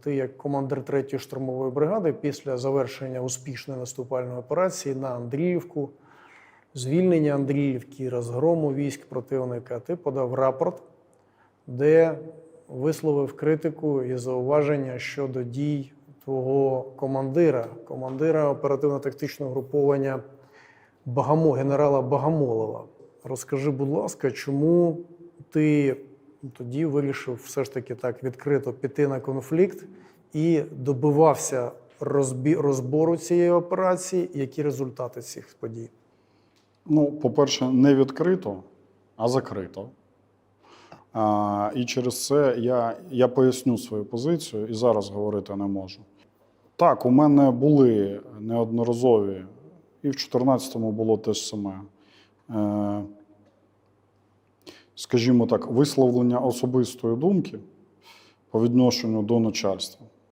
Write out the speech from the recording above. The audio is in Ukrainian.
Ти, як командир 3-ї штурмової бригади, після завершення успішної наступальної операції на Андріївку, звільнення Андріївки, розгрому військ противника, ти подав рапорт, де висловив критику і зауваження щодо дій твого командира, командира оперативно-тактичного груповання Багамо, генерала Багамолова. Розкажи, будь ласка, чому ти тоді вирішив все ж таки так відкрито піти на конфлікт і добивався розбі... розбору цієї операції? Які результати цих подій? Ну, по-перше, не відкрито, а закрито. А, і через це я, я поясню свою позицію і зараз говорити не можу. Так, у мене були неодноразові, і в 2014-му було те ж саме. Скажімо так, висловлення особистої думки по відношенню до начальства.